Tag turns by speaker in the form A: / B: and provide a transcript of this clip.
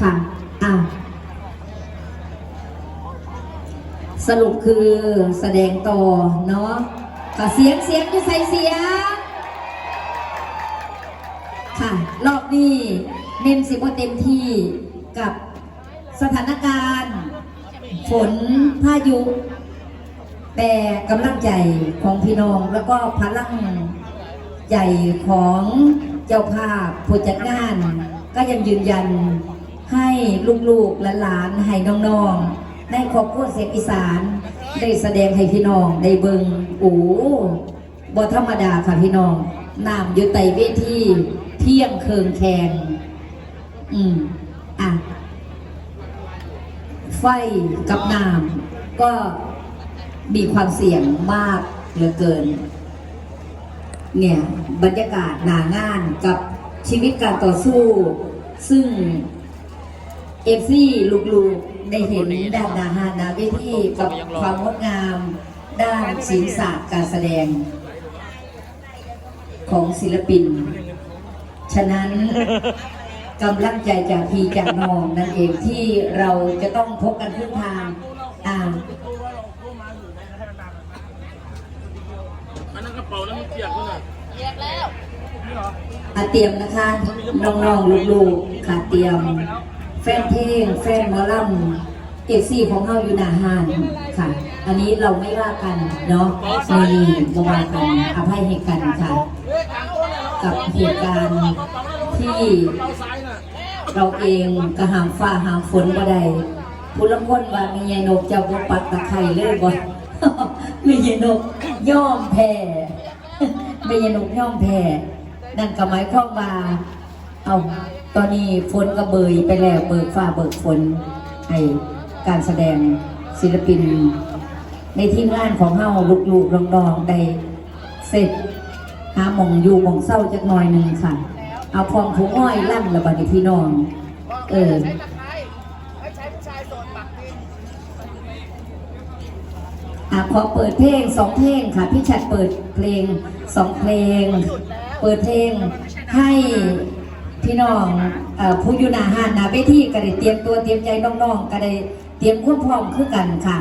A: ค่ะอะสรุปคือแสดงต่อเนาะค่ะเสียงเสียงคือใส่เสียง ค่ะ รอบนี้เน้นสิบว่าเต็มที่กับสถานการณ์ ฝนพายุ แต่กำลังใจของพี่น้องแล้วก็พลังใหญ่ของเจ้าภาพผู้จัดงาน ก็ยังยืนยัน ให้ลูกๆและหลานให้น้องๆในครอบครัวเสียงอีสาน ได้แสดงให้พี่น้องได้เบิงโอ้บธรรมดาค่ะพี่น้องน้ำอยู่ไตเวทีเพียงเคืองแคงอืมอะไฟกับน้ำก็มีความเสี่ยงมากเหลือเกิน เนี่ยบรรยากาศหนางานกับชีวิตการต่อสู้ ซึ่ง เอฟซีลูกๆได้เห็นด้านนาฮานาเวทีกับความงดงาม ด้านศิลปศาสตร์การแสดง ของศิลปิน ฉะนั้นกำลังใจจากพี่จากน้องนั่นเองที่เราจะต้องพบกันทุกทางอ่า
B: อันนั้นกระเป๋าแล้วมันเปียกด้วยน่ะ
A: อะเตรียมนะคะ น้องๆลูกๆค่ะเตรียม แฟนเพลงแฟนหมอลำเอฟซีของเราอยู่หนาหานค่ะ อันนี้เราไม่ว่ากันเนาะไม่มีบ่ว่ากันอภัยให้กันค่ะ กับเหตุการณ์ที่
B: เรา
A: เองกระหามฟ้าหามฝนบ่ได้ผู้ละคนว่ามียายนกเจ้าบ่ปักตะไคร้เลยบ่มียายนกย่อมแพ้มียายนกย่อมแพ้นั่นก็หมายความว่า เอาตอนนี้ฝนก็เบยไปแล้วเบิกฟ้าเบิกฝนให้การแสดงศิลปิน ในทีมงานของเฮาลูกๆน้องๆได้เสร็จหาหมองอยู่หมองเศร้าจักหน่อยหนึ่งค่ะ เอาพองผู้อ้อยลั่นระบาดนี้พี่น้อง เอออะขอเปิดเพลงสองเพลงค่ะ พี่ชัดเปิดเพลงสองเพลง เปิดเพลงให้ พี่น้องอผู้อยู่หน้าหานหน้าเวทีก็ได้เตรียมตัวเตรียมใจน้องๆก็ได้เตรียมความพร้อมคือกันค่ะ